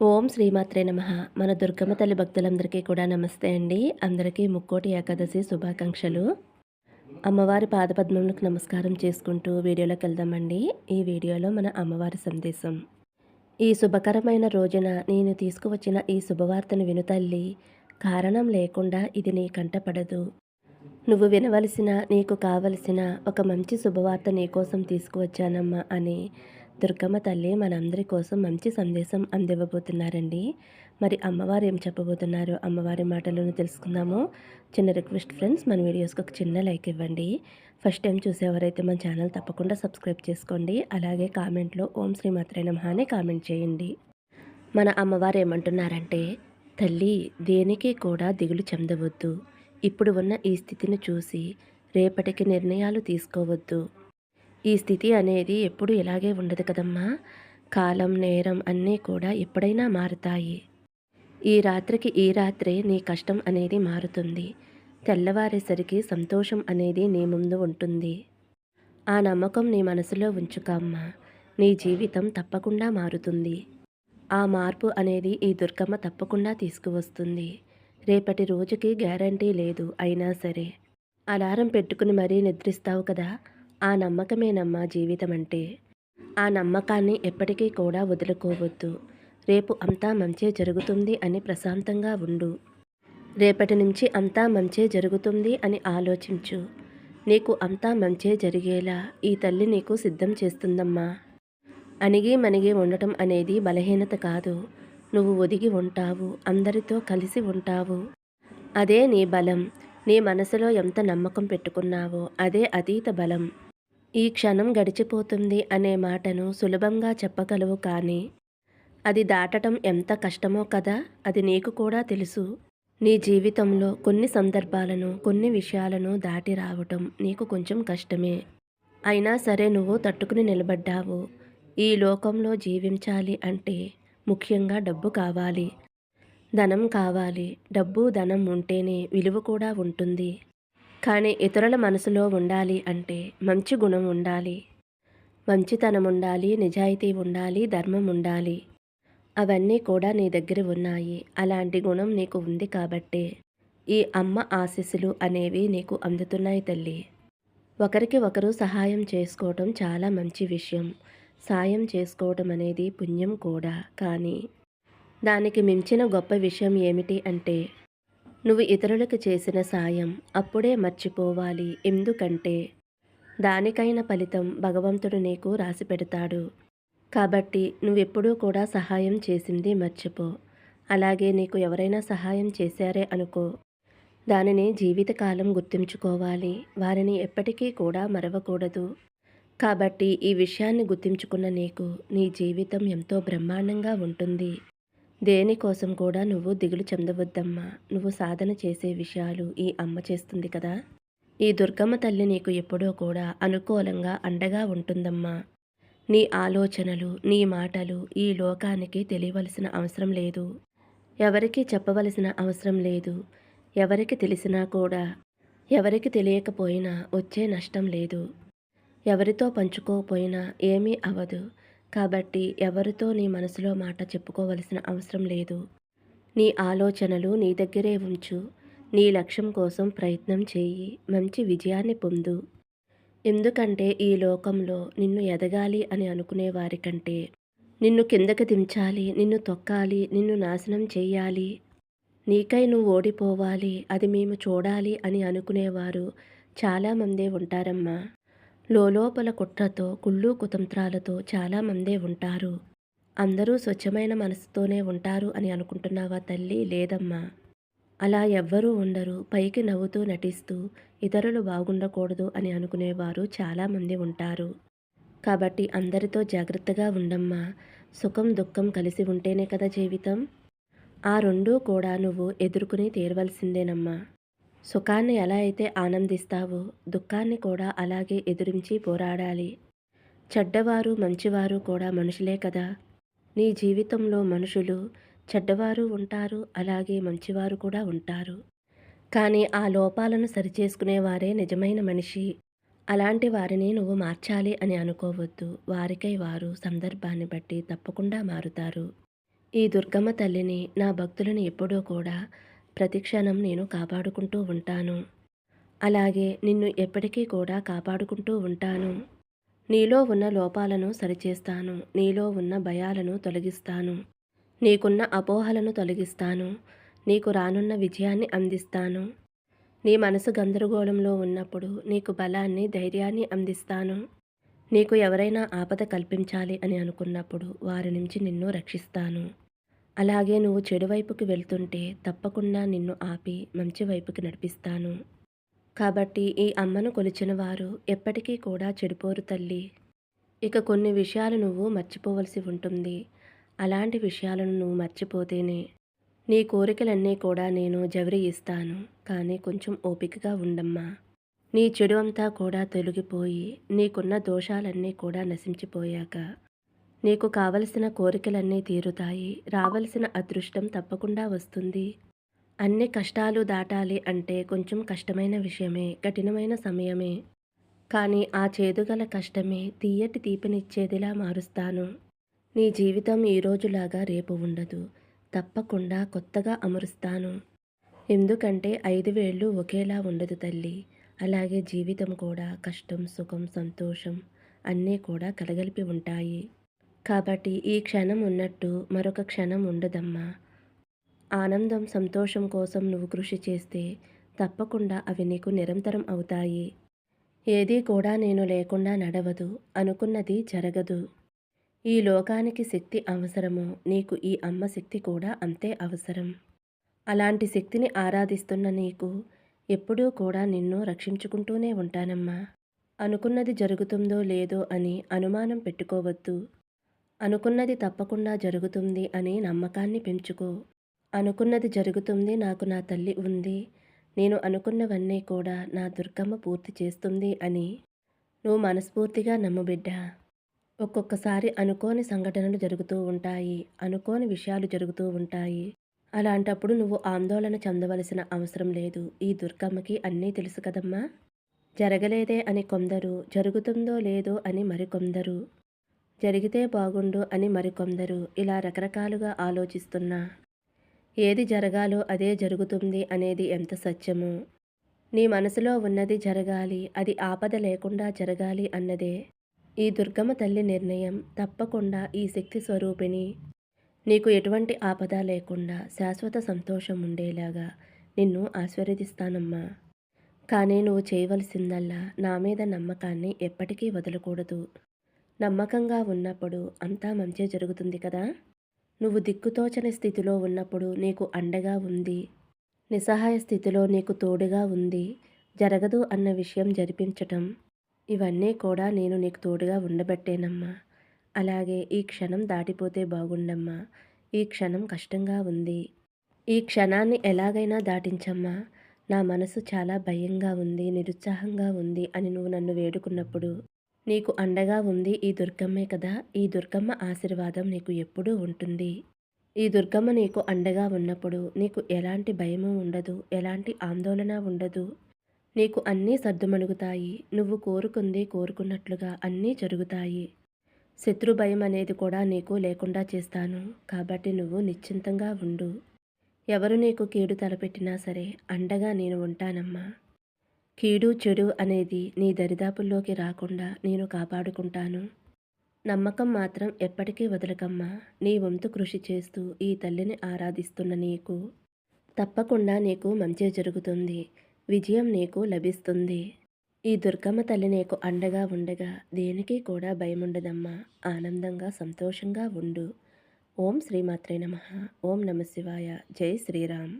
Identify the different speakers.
Speaker 1: ఓం శ్రీమాత్రే నమ. మన దుర్గమ్మ తల్లి భక్తులందరికీ కూడా నమస్తే అండి. అందరికీ ముక్కోటి ఏకాదశి శుభాకాంక్షలు. అమ్మవారి పాదపద్మములకు నమస్కారం చేసుకుంటూ వీడియోలోకి వెళ్దామండి. ఈ వీడియోలో మన అమ్మవారి సందేశం. ఈ శుభకరమైన రోజున నేను తీసుకువచ్చిన ఈ శుభవార్తను విను తల్లి. కారణం లేకుండా ఇది నీ కంటపడదు నువ్వు వినవలసిన నీకు కావలసిన ఒక మంచి శుభవార్త నీకోసం తీసుకువచ్చానమ్మా అని దుర్గమ్మ తల్లి మనందరి కోసం మంచి సందేశం అందివ్వబోతున్నారండి. మరి అమ్మవారు ఏం చెప్పబోతున్నారో? అమ్మవారి మాటలను తెలుసుకుందాము. చిన్న రిక్వెస్ట్ ఫ్రెండ్స్ మన వీడియోస్కి ఒక చిన్న లైక్ ఇవ్వండి. ఫస్ట్ టైం చూసేవారైతే మన ఛానల్ తప్పకుండా సబ్స్క్రైబ్ చేసుకోండి. అలాగే కామెంట్లో ఓం శ్రీ మాత్రే అని కామెంట్ చేయండి. మన అమ్మవారు ఏమంటున్నారంటే తల్లి దేనికి కూడా దిగులు చెందవద్దు. ఇప్పుడు ఉన్న ఈ స్థితిని చూసి రేపటికి నిర్ణయాలు తీసుకోవద్దు. ఈ స్థితి అనేది ఎప్పుడు ఇలాగే ఉండదు కదమ్మా. కాలం నేరం అన్నీ కూడా ఎప్పుడైనా మారుతాయి. ఈ రాత్రికి ఈ రాత్రే నీ కష్టం అనేది మారుతుంది. తెల్లవారేసరికి సంతోషం అనేది నీ ముందు ఉంటుంది. ఆ నమ్మకం నీ మనసులో ఉంచుకమ్మా నీ జీవితం తప్పకుండా మారుతుంది. ఆ మార్పు అనేది ఈ దుర్గమ్మ తప్పకుండా తీసుకువస్తుంది. రేపటి రోజుకి గ్యారంటీ లేదు అయినా సరే. అలారం పెట్టుకుని మరీ నిద్రిస్తావు కదా. ఆ నమ్మకమేనమ్మా జీవితం అంటే ఆ నమ్మకాన్ని ఎప్పటికీ కూడా వదులుకోవద్దు. రేపు అంతా మంచే జరుగుతుంది అని ప్రశాంతంగా ఉండు. రేపటి నుంచి అంతా మంచే జరుగుతుంది అని ఆలోచించు. నీకు అంతా మంచే జరిగేలా ఈ తల్లి నీకు సిద్ధం చేస్తుందమ్మా. అణిగి మణిగి ఉండటం అనేది బలహీనత కాదు. నువ్వు ఒదిగి ఉంటావు. అందరితో కలిసి ఉంటావు. అదే నీ బలం. నీ మనసులో ఎంత నమ్మకం పెట్టుకున్నావో అదే అతీత బలం. ఈ క్షణం గడిచిపోతుంది అనే మాటను సులభంగా చెప్పగలవు కానీ అది దాటటం ఎంత కష్టమో కదా అది నీకు కూడా తెలుసు. నీ జీవితంలో కొన్ని సందర్భాలను కొన్ని విషయాలను దాటి రావటం నీకు కొంచెం కష్టమే. అయినా సరే నువ్వు తట్టుకుని నిలబడ్డావు. ఈ లోకంలో జీవించాలి అంటే ముఖ్యంగా డబ్బు కావాలి. ధనం కావాలి. డబ్బు ధనం ఉంటేనే విలువ కూడా ఉంటుంది. కానీ ఇతరుల మనసులో ఉండాలి అంటే మంచి గుణం ఉండాలి మంచితనం ఉండాలి నిజాయితీ ఉండాలి ధర్మం ఉండాలి. అవన్నీ కూడా నీ దగ్గర ఉన్నాయి. అలాంటి గుణం నీకు ఉంది కాబట్టే ఈ అమ్మ ఆశీస్సులు అనేవి నీకు అందుతున్నాయి తల్లి. ఒకరికి ఒకరు సహాయం చేసుకోవటం చాలా మంచి విషయం. సాయం చేసుకోవటం అనేది పుణ్యం కూడా. కానీ దానికి మించిన గొప్ప విషయం ఏమిటి అంటే నువ్వు ఇతరులకు చేసిన సాయం అప్పుడే మర్చిపోవాలి. ఎందుకంటే దానికైన ఫలితం భగవంతుడు నీకు రాసి పెడతాడు. కాబట్టి నువ్వెప్పుడూ కూడా సహాయం చేసింది మర్చిపో. అలాగే నీకు ఎవరైనా సహాయం చేశారే అనుకో. దానిని జీవితకాలం గుర్తుంచుకోవాలి. వారిని ఎప్పటికీ కూడా మరవకూడదు. కాబట్టి ఈ విషయాన్ని గుర్తుంచుకున్న నీకు నీ జీవితం ఎంతో బ్రహ్మాండంగా ఉంటుంది. దేనికోసం కూడా నువ్వు దిగులు చెందవద్దమ్మా. నువ్వు సాధన చేసే విషయాలు ఈ అమ్మ చేస్తుంది కదా. ఈ దుర్గమ్మ తల్లి నీకు ఎప్పుడో కూడా అనుకూలంగా అండగా ఉంటుందమ్మా. నీ ఆలోచనలు నీ మాటలు ఈ లోకానికి తెలియవలసిన అవసరం లేదు. ఎవరికి చెప్పవలసిన అవసరం లేదు. ఎవరికి తెలిసినా కూడా ఎవరికి తెలియకపోయినా వచ్చే నష్టం లేదు. ఎవరితో పంచుకోకపోయినా ఏమీ అవదు కాబట్టి ఎవరితో నీ మనసులో మాట చెప్పుకోవలసిన అవసరం లేదు. నీ ఆలోచనలు నీ దగ్గరే ఉంచు. నీ లక్ష్యం కోసం ప్రయత్నం చేయి. మంచి విజయాన్ని పొందు. ఎందుకంటే ఈ లోకంలో నిన్ను ఎదగాలి అని అనుకునే వారికంటే నిన్ను కిందకి దించాలి నిన్ను తొక్కాలి నిన్ను నాశనం చేయాలి. నీకై నువ్వు ఓడిపోవాలి అది మేము చూడాలి అని అనుకునేవారు చాలామందే ఉంటారమ్మా. లోపల కుట్రతో కుళ్ళు కుతంత్రాలతో చాలామందే ఉంటారు. అందరూ స్వచ్ఛమైన మనసుతోనే ఉంటారు అని అనుకుంటున్నావా తల్లి లేదమ్మా. అలా ఎవ్వరూ ఉండరు పైకి నవ్వుతూ నటిస్తూ ఇతరులు బాగుండకూడదు అని అనుకునేవారు చాలామంది ఉంటారు. కాబట్టి అందరితో జాగ్రత్తగా ఉండమ్మా. సుఖం దుఃఖం కలిసి ఉంటేనే కదా జీవితం? ఆ రెండూ కూడా నువ్వు ఎదుర్కొని తీరవలసిందేనమ్మా. సుఖాన్ని ఎలా అయితే ఆనందిస్తావో దుఃఖాన్ని కూడా అలాగే ఎదురించి పోరాడాలి. చెడ్డవారు మంచివారు కూడా మనుషులే కదా. నీ జీవితంలో మనుషులు చెడ్డవారు ఉంటారు అలాగే మంచివారు కూడా ఉంటారు. కానీ ఆ లోపాలను సరిచేసుకునేవారే నిజమైన మనిషి. అలాంటి వారిని నువ్వు మార్చాలి అని అనుకోవద్దు. వారికై వారు సందర్భాన్ని బట్టి తప్పకుండా మారుతారు. ఈ దుర్గమ్మ తల్లిని నా భక్తులను ఎప్పుడూ కూడా ప్రతిక్షణం నేను కాపాడుకుంటూ ఉంటాను. అలాగే నిన్ను ఎప్పటికీ కూడా కాపాడుకుంటూ ఉంటాను. నీలో ఉన్న లోపాలను సరిచేస్తాను. నీలో ఉన్న భయాలను తొలగిస్తాను. నీకున్న అపోహలను తొలగిస్తాను. నీకు రానున్న విజయాన్ని అందిస్తాను. నీ మనసు గందరగోళంలో ఉన్నప్పుడు నీకు బలాన్ని ధైర్యాన్ని అందిస్తాను. నీకు ఎవరైనా ఆపద కల్పించాలి అని అనుకున్నప్పుడు వారి నుంచి నిన్ను రక్షిస్తాను. అలాగే నువ్వు చెడు వైపుకి వెళ్తుంటే తప్పకుండా నిన్ను ఆపి మంచి వైపుకి నడిపిస్తాను. కాబట్టి ఈ అమ్మను కొలిచిన వారు ఎప్పటికీ కూడా చెడిపోరు తల్లి. ఇక కొన్ని విషయాలు నువ్వు మర్చిపోవలసి ఉంటుంది. అలాంటి విషయాలను నువ్వు మర్చిపోతేనే నీ కోరికలన్నీ కూడా నేను జవరి ఇస్తాను. కానీ కొంచెం ఓపికగా ఉండమ్మా. నీ చెడు అంతా కూడా తొలగిపోయి నీకున్న దోషాలన్నీ కూడా నశించిపోయాక నీకు కావలసిన కోరికలన్నీ తీరుతాయి. రావలసిన అదృష్టం తప్పకుండా వస్తుంది. అన్ని కష్టాలు దాటాలి అంటే కొంచెం కష్టమైన విషయమే కఠినమైన సమయమే. కానీ ఆ చేదుగల కష్టమే తీయటి తీపినిచ్చేదిలా మారుస్తాను. నీ జీవితం ఈ రోజులాగా రేపు ఉండదు. తప్పకుండా కొత్తగా అమరుస్తాను. ఎందుకంటే ఐదు వేళ్ళు ఒకేలా ఉండదు తల్లి. అలాగే జీవితం కూడా కష్టం సుఖం సంతోషం అన్నీ కూడా కలగలిపి ఉంటాయి. కాబట్టి ఈ క్షణం ఉన్నట్టు మరొక క్షణం ఉండదమ్మా. ఆనందం సంతోషం కోసం నువ్వు కృషి చేస్తే తప్పకుండా అవి నీకు నిరంతరం అవుతాయి. ఏదీ కూడా నేను లేకుండా నడవదు అనుకున్నది జరగదు. ఈ లోకానికి శక్తి అవసరమో నీకు ఈ అమ్మ శక్తి కూడా అంతే అవసరం. అలాంటి శక్తిని ఆరాధిస్తున్న నీకు ఎప్పుడూ కూడా నిన్ను రక్షించుకుంటూనే ఉంటానమ్మా. అనుకున్నది జరుగుతుందో లేదో అని అనుమానం పెట్టుకోవద్దు. అనుకున్నది తప్పకుండా జరుగుతుంది అని నమ్మకాన్ని పెంచుకో. అనుకున్నది జరుగుతుంది నాకు నా తల్లి ఉంది నేను అనుకున్నవన్నీ కూడా నా దుర్గమ్మ పూర్తి చేస్తుంది అని నువ్వు మనస్ఫూర్తిగా నమ్ముబిడ్డ ఒక్కొక్కసారి అనుకోని సంఘటనలు జరుగుతూ ఉంటాయి అనుకోని విషయాలు జరుగుతూ ఉంటాయి. అలాంటప్పుడు నువ్వు ఆందోళన చెందవలసిన అవసరం లేదు. ఈ దుర్గమ్మకి అన్నీ తెలుసు కదమ్మా. జరగలేదే అని కొందరు జరుగుతుందో లేదో అని మరికొందరు. జరిగితే బాగుండు అని మరికొందరు ఇలా రకరకాలుగా ఆలోచిస్తున్నా ఏది జరగాలో అదే జరుగుతుంది అనేది ఎంత సత్యమో. నీ మనసులో ఉన్నది జరగాలి అది ఆపద లేకుండా జరగాలి అన్నదే. ఈ దుర్గమ్మ తల్లి నిర్ణయం తప్పకుండా ఈ శక్తి స్వరూపిణి. నీకు ఎటువంటి ఆపద లేకుండా శాశ్వత సంతోషం ఉండేలాగా నిన్ను ఆశీర్వదిస్తానమ్మా. కానీ నువ్వు చేయవలసిందల్లా నా మీద నమ్మకాన్ని ఎప్పటికీ వదలకూడదు. నమ్మకంగా ఉన్నప్పుడు అంతా మంచి జరుగుతుంది కదా? నువ్వు దిక్కుతోచని స్థితిలో ఉన్నప్పుడు నీకు అండగా ఉంది. నిస్సహాయ స్థితిలో నీకు తోడుగా ఉంది. జరగదు అన్న విషయం జరిపించటం. ఇవన్నీ కూడా నేను నీకు తోడుగా ఉండబట్టేనమ్మా. అలాగే ఈ క్షణం దాటిపోతే బాగుండమ్మా. ఈ క్షణం కష్టంగా ఉంది. ఈ క్షణాన్ని ఎలాగైనా దాటించమ్మా. నా మనసు చాలా భయంగా ఉంది నిరుత్సాహంగా ఉంది అని నువ్వు నన్ను వేడుకున్నప్పుడు. నీకు అండగా ఉంది ఈ దుర్గమ్మే కదా. ఈ దుర్గమ్మ ఆశీర్వాదం నీకు ఎప్పుడూ ఉంటుంది. ఈ దుర్గమ్మ నీకు అండగా ఉన్నప్పుడు నీకు ఎలాంటి భయము ఉండదు ఎలాంటి ఆందోళన ఉండదు. నీకు అన్నీ సర్దుమణుగుతాయి. నువ్వు కోరుకుంది కోరుకున్నట్లుగా అన్నీ జరుగుతాయి. శత్రు భయం అనేది కూడా నీకు లేకుండా చేస్తాను. కాబట్టి నువ్వు నిశ్చింతంగా ఉండు. ఎవరు నీకు కీడు తలపెట్టినా సరే అండగా నేను ఉంటానమ్మా. కీడు చెడు అనేది నీ దరిదాపుల్లోకి రాకుండా నేను కాపాడుకుంటాను. నమ్మకం మాత్రం ఎప్పటికీ వదలకమ్మా. నీ వంతు కృషి చేస్తూ ఈ తల్లిని ఆరాధిస్తున్న నీకు తప్పకుండా నీకు మంచి జరుగుతుంది. విజయం నీకు లభిస్తుంది. ఈ దుర్గమ్మ తల్లి నీకు అండగా ఉండగా దేనికి కూడా భయముండదమ్మా. ఆనందంగా సంతోషంగా ఉండు. ఓం శ్రీమాత్రే నమ. ఓం నమ శివాయ జై శ్రీరామ్.